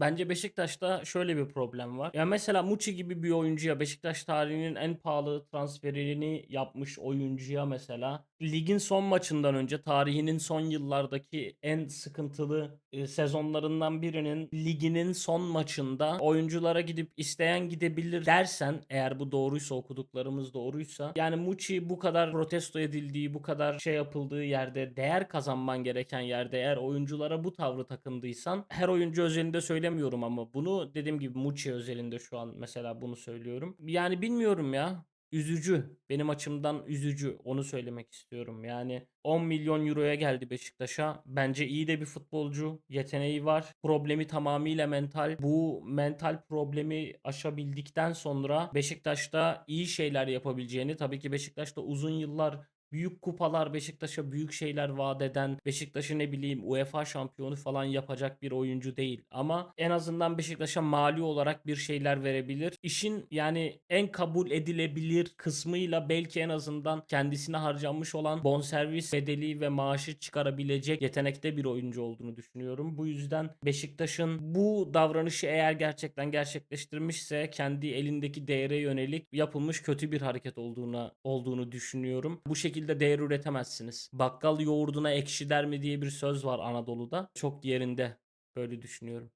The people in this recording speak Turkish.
Bence Beşiktaş'ta şöyle bir problem var. Ya mesela Muçi gibi bir oyuncuya Beşiktaş tarihinin en pahalı transferini yapmış oyuncuya mesela ligin son maçından önce tarihinin son yıllardaki en sıkıntılı sezonlarından birinin liginin son maçında oyunculara gidip isteyen gidebilir dersen eğer bu doğruysa okuduklarımız doğruysa yani Muçi bu kadar protesto edildiği bu kadar şey yapıldığı yerde değer kazanman gereken yerde eğer oyunculara bu tavrı takındıysan her oyuncu özelinde söylemiyorum ama bunu dediğim gibi Muçi özelinde şu an mesela bunu söylüyorum. Yani bilmiyorum ya. Üzücü. Benim açımdan üzücü. Onu söylemek istiyorum. Yani 10 milyon euroya geldi Beşiktaş'a. Bence iyi de bir futbolcu. Yeteneği var. Problemi tamamıyla mental. Bu mental problemi aşabildikten sonra Beşiktaş'ta iyi şeyler yapabileceğini tabii ki Beşiktaş'ta uzun yıllar büyük kupalar Beşiktaş'a büyük şeyler vaat eden Beşiktaş'ı ne bileyim UEFA şampiyonu falan yapacak bir oyuncu değil. Ama en azından Beşiktaş'a mali olarak bir şeyler verebilir. İşin yani en kabul edilebilir kısmıyla belki en azından kendisine harcanmış olan bonservis bedeli ve maaşı çıkarabilecek yetenekte bir oyuncu olduğunu düşünüyorum. Bu yüzden Beşiktaş'ın bu davranışı eğer gerçekten gerçekleştirmişse kendi elindeki değere yönelik yapılmış kötü bir hareket olduğuna olduğunu düşünüyorum. Bu şekilde değer üretemezsiniz. Bakkal yoğurduna ekşi der mi diye bir söz var Anadolu'da. Çok yerinde böyle düşünüyorum.